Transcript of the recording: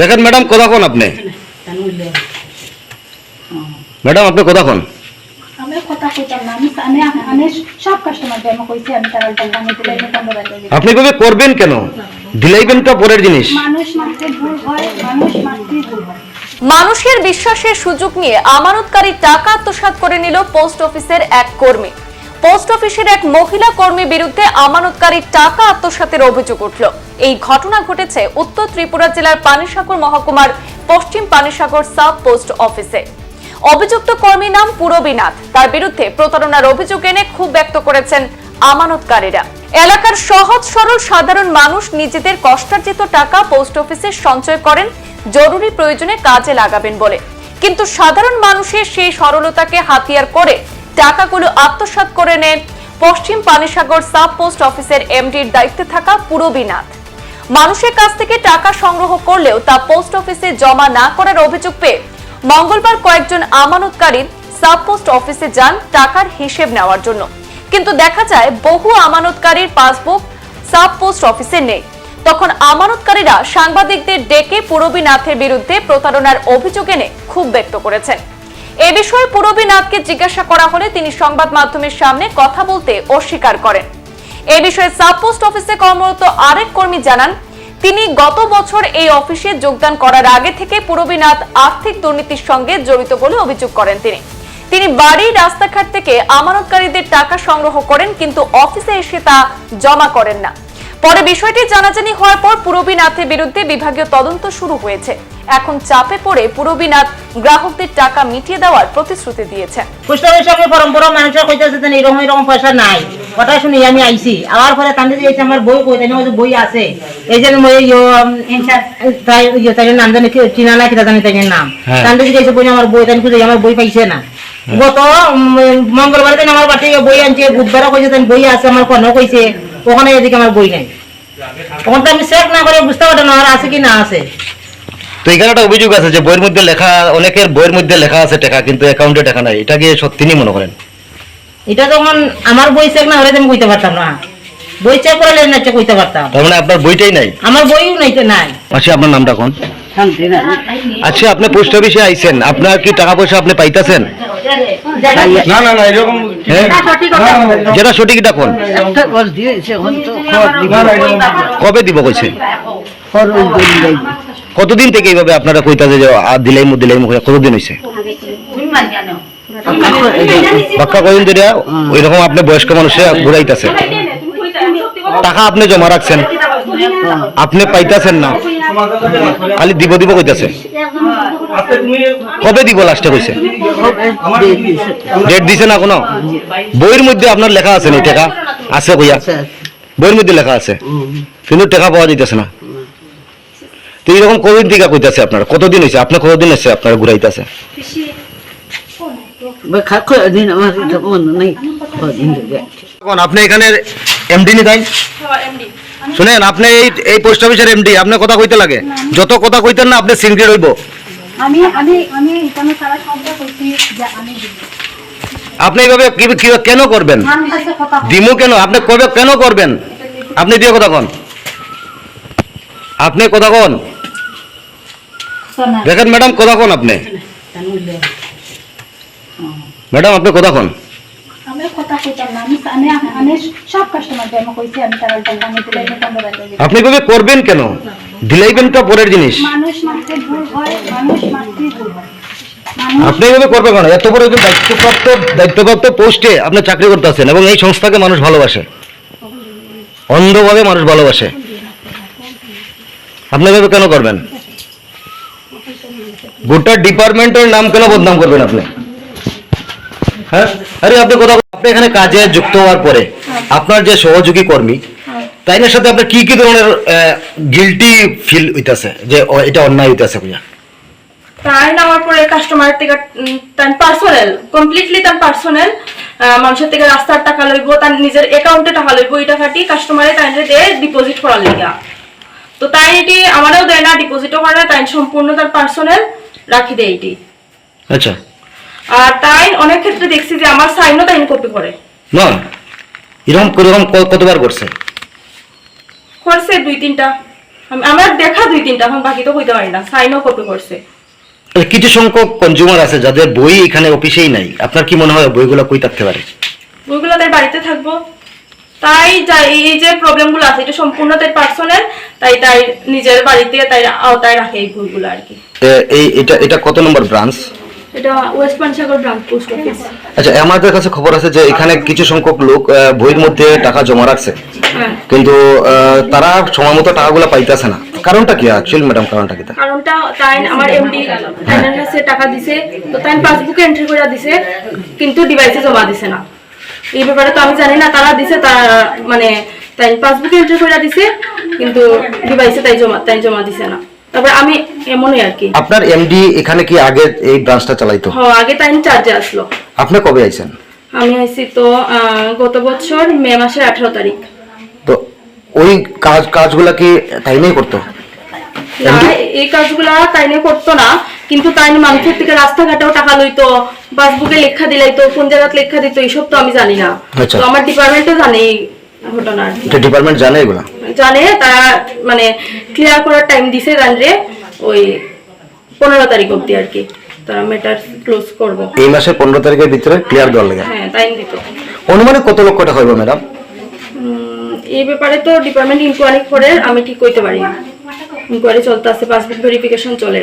দেখেন ম্যাডাম কথা কোন আপনি? ম্যাডাম আপনি কথা কোন আমি কথা কইতাম না আমি আমি আমি সব কাস্টমার আমি কইছি আমি তারা টাকা আমি দিলে আমি বন্ধ রাখতে দিই। আপনি কবে করবেন কেন? দিলাইবেন তো পরের জিনিস। মানুষ মাত্রে ভুল হয় মানুষ মাত্রে ভুল হয়। মানুষের বিশ্বাসের সুযোগ নিয়ে আমানতকারী টাকা আত্মসাৎ করে নিল পোস্ট অফিসের এক কর্মী। পোস্ট অফিসের এক মহিলা কর্মীর বিরুদ্ধে আমানতকারী টাকা আত্মসাতের অভিযোগ উঠল। এই ঘটনা ঘটেছে উত্তর ত্রিপুরা জেলার পানিসাগর মহকুমার পশ্চিম পানিসাগর সাব পোস্ট অফিসে। অভিযুক্ত কর্মী নাম পুরবীনাথ তার বিরুদ্ধে প্রতারণার অভিযোগ এনে ক্ষোভ ব্যক্ত করেছেন আমানতকারীরা। এলাকার সহজ, সরল, সাধারণ মানুষ নিজেদের কষ্টার্জিত টাকা পোস্ট অফিসে সঞ্চয় করেন, জরুরি প্রয়োজনে কাজে লাগাবেন বলে। কিন্তু সাধারণ মানুষের সেই সরলতাকে হাতিয়ার করে টাকাগুলো আত্মসাৎ করে নেন। পশ্চিম পানিসাগর সাব পোস্ট অফিসের এমডির দায়িত্বে থাকা পুরবীনাথ। মানুষের কাছ থেকে টাকা সংগ্রহ করলেও তা পোস্ট অফিসে জমা না করার অভিযোগ পেয়ে মঙ্গলবার কয়েকজন আমানতকারী সাব পোস্ট অফিসে যান টাকার হিসেব নেওয়ার জন্য। কিন্তু দেখা যায় বহু আমানতকারীর পাসবুক সাব পোস্ট অফিসে নেই। তখন আমানতকারীরা সাংবাদিকদের ডেকে পুরবীনাথের বিরুদ্ধে প্রতারণার অভিযোগ এনে ক্ষোভ ব্যক্ত করেছেন। এ বিষয়ে পুরবীনাথকে জিজ্ঞাসা করা হলে তিনি সংবাদ মাধ্যমের সামনে কথা বলতে অস্বীকার করেন। এ বিষয়ে সাব পোস্ট অফিসে কর্মরত আরেক কর্মী জানান, তিনি গত বছর এই অফিসে যোগদান করার আগে থেকে পুরবীনাথ আর্থিক দুর্নীতির সঙ্গে জড়িত বলে অভিযোগ করেন তিনি। তিনি বাড়ি, রাস্তাঘাট থেকে আমানতকারীদের টাকা সংগ্রহ করেন, কিন্তু অফিসে এসে তা জমা করেন না। পরে বিষয়টি জানাজানি হওয়ার পর পুরবীনাথের বিরুদ্ধে বিভাগীয় তদন্ত শুরু হয়েছে। এখন চাপে পড়ে পুরবীনাথ গ্রাহকদের টাকা মিটিয়ে দেওয়ার প্রতিশ্রুতি দিয়েছেন। পোস্ট অফিস সঙ্গে পরম্পরা মানুষের কইতেছে যে এরকম এরকম পয়সা নাই। কথা শুনি আমি আইছি। আবার পরে তান্ডে যে আমার বই কইতে আমি বই আছে এই যে মই তাই তাই নাম জানি কি চিনা না কিটা জানি তাই নাম। হ্যাঁ। তান্ডে যে বই আমার বই তাই খুঁজে আমার বই পাইছে না। গত মঙ্গলবার দিন আমার বাড়িতে বই আনছে বুধবার কইছে তাই বই আছে আমার কোনো কইছে ওখানে এদিকে আমার বই নাই। তখন তো আমি চেক না করে বুঝতে পারতাম না আর আছে কি না আছে। তো এখানে একটা অভিযোগ আছে যে বইয়ের মধ্যে লেখা অনেকের বইয়ের মধ্যে লেখা আছে টাকা কিন্তু অ্যাকাউন্টে টাকা নাই এটা কি সত্যি নি মনে করেন এটা তখন আমার বই চেক না হলে আমি কইতে পারতাম না বই চেক করে লেন না কইতে পারতাম তার মানে আপনার বইটাই নাই আমার বইও নাই তো নাই আচ্ছা আপনার নামটা কোন আচ্ছা আপনি পোস্ট অফিসে আইছেন আপনার কি টাকা পয়সা আপনি পাইতাছেন না না না এরকম হ্যাঁ যেটা সঠিক এটা কোন কবে দিব কইছে কতদিন থেকে এইভাবে আপনারা কইতাছে যে দিলাই মু দিলাই মু কতদিন হইছে? বাক্কা কদিন ধরে ওই রকম আপনি বয়স্ক মানুষে ঘুরাইতাছে। টাকা আপনি জমা রাখছেন। আপনি পাইতাছেন না। খালি দিব দিব কইতাছে। কবে দিব লাস্টে কইছে? ডেট দিছে না কোনো? বইয়ের মধ্যে আপনার লেখা আছে নি টাকা? আছে কইয়া? বইয়ের মধ্যে লেখা আছে। কিন্তু টাকা পাওয়া যাইতেছে না। তো এরকম কতদিন থেকে কইতাছে আপনার? কতদিন হয়েছে আপনার কতদিন হয়েছে আপনার ঘুরাইতেছে? আপনি এখানে এমডি নি তাই? শুনেন আপনি এই এই পোস্ট অফিসের এমডি আপনি কথা কইতে লাগে। যত কথা কইতেন না আপনি সিনক্রেট হইব। আমি আমি আমি এখানে তারা শব্দ কইছি যে আমি আপনি এইভাবে কি- কি- কেন করবেন। দিমু কেন? আপনি কবে কেন করবেন? আপনি দিয়ে কথা কন। আপনি কথা কন। দেখেন ম্যাডাম কথা কন আপনি? ম্যাডাম আপনি কথা কন। আপনি কবে করবেন কেন? দিলাইবেন তো পরের জিনিস। আপনি এভাবে করবেন কেন? এত বড় একজন দায়িত্বপ্রাপ্ত দায়িত্বপ্রাপ্ত পোস্টে আপনি চাকরি করতেছেন এবং এই সংস্থাকে মানুষ ভালোবাসে। অন্ধভাবে মানুষ ভালোবাসে। আপনি এভাবে কেন করবেন? গোটা ডিপার্টমেন্টের নাম কেন বদনাম করবেন আপনি? হ্যাঁ? আরে আপনি কথা আপনি এখানে কাজে যুক্ত হওয়ার পরে আপনার যে সহযোগী কর্মী তাইনের সাথে আপনার কি কি ধরনের গিলটি ফিল হইতাছে? যে এটা অন্যায় হইতাছে বুঝা? তাই পরে কাস্টমার থেকে তার পার্সোনাল কমপ্লিটলি তার পার্সোনাল মানুষের থেকে রাস্তার টাকা লইব, তার নিজের অ্যাকাউন্টে টাকা লইব, এটা খাটি কাস্টমারে তাই ডিপোজিট করার লিগা। তো তাই এটি আমারও দেয় না ডিপোজিটও করে না, তাই সম্পূর্ণ তার পার্সোনাল রাখি দেয় এটি। আচ্ছা। আর তাই অনেক ক্ষেত্রে দেখছি যে আমার সাইনও তাই কপি করে। না এরকম এরকম কতবার করছে? করছে দুই তিনটা। আমি- আমার দেখা দুই তিনটা এখন বাকি তো হইতে পারি না। সাইনও কপি করছে। তাহলে কিছু সংখ্যক কনজিউমার আছে যাদের বই এখানে অফিসেই নাই। আপনার কি মনে হয় বইগুলো কই থাকতে পারে? বইগুলো তাই বাড়িতে থাকব। তাই এই যে প্রবলেমগুলো আছে এটা সম্পূর্ণ তাই পার্সোনাল তাই তাই নিজের বাড়িতে তাই আওতায় রাখে এই ভুলগুলো আর কি। এই এটা এটা কত নম্বর ব্রাঞ্চ এটা west Pansagar branch post office আচ্ছা আমাদের কাছে খবর আছে যে এখানে কিছু সংখ্যক লোক বইয়ের মধ্যে টাকা জমা রাখছে। হ্যাঁ। কিন্তু আহ, তারা সময় মতো টাকাগুলো পাইতেছে না। কারণটা কি অ্যাকচুয়ালি ম্যাডাম কারণটা কি? কারণটা তাই আমার এমডি টাকা দিছে তো তাই পাসবুকে এন্ট্রি করে দিছে কিন্তু ডিভাইসে জমা দিছে না। এই ব্যাপারে তো আমি জানি না তারা দিছে তারা মানে তাই পাসবুকে এন্ট্রি করে দিছে কিন্তু ডিভাইসে তাই জমা তাই জমা দিছে না। তারপরে আমি এমনই আর কি। আপনার এমডি এখানে কি আগে এই ব্রাঞ্চটা চালাইতো? হ আগে তাই চার্জে আসলো। আপনি কবে আইছেন? আমি আইছি তো গত বছর মে মাসের আঠারো তারিখ। তো ওই কাজ কাজগুলা কি তাই নিয়ে করতো? এই কাজগুলা তাই নিয়ে করতো না। কিন্তু তাই মানুষের থেকে রাস্তাঘাটেও টাকা লইতো পাসবুকে লেখা দিলাইতো কোন জায়গাতে লেখা দিত এইসব তো আমি জানি না। আচ্ছা। তো আমার ডিপার্টমেন্টও জানে ঘটনা ডিপার্টমেন্ট জানে এগুলা? জানে তারা মানে ক্লিয়ার করার টাইম দিছে জানরে ওই পনেরো তারিখ আর কি। তারা মেটার ক্লোজ করব। এই মাসের পনেরো তারিখের ভিতরে ক্লিয়ার লেগে? হ্যাঁ টাইম দিত। অনুমানে কত লক্ষ টাকা হইব ম্যাডাম এই ব্যাপারে তো ডিপার্টমেন্ট ইনকোয়ারি করে আমি ঠিক কইতে পারি না। ইনকোয়ারি চলতে আছে পাসবুক ভেরিফিকেশন চলে।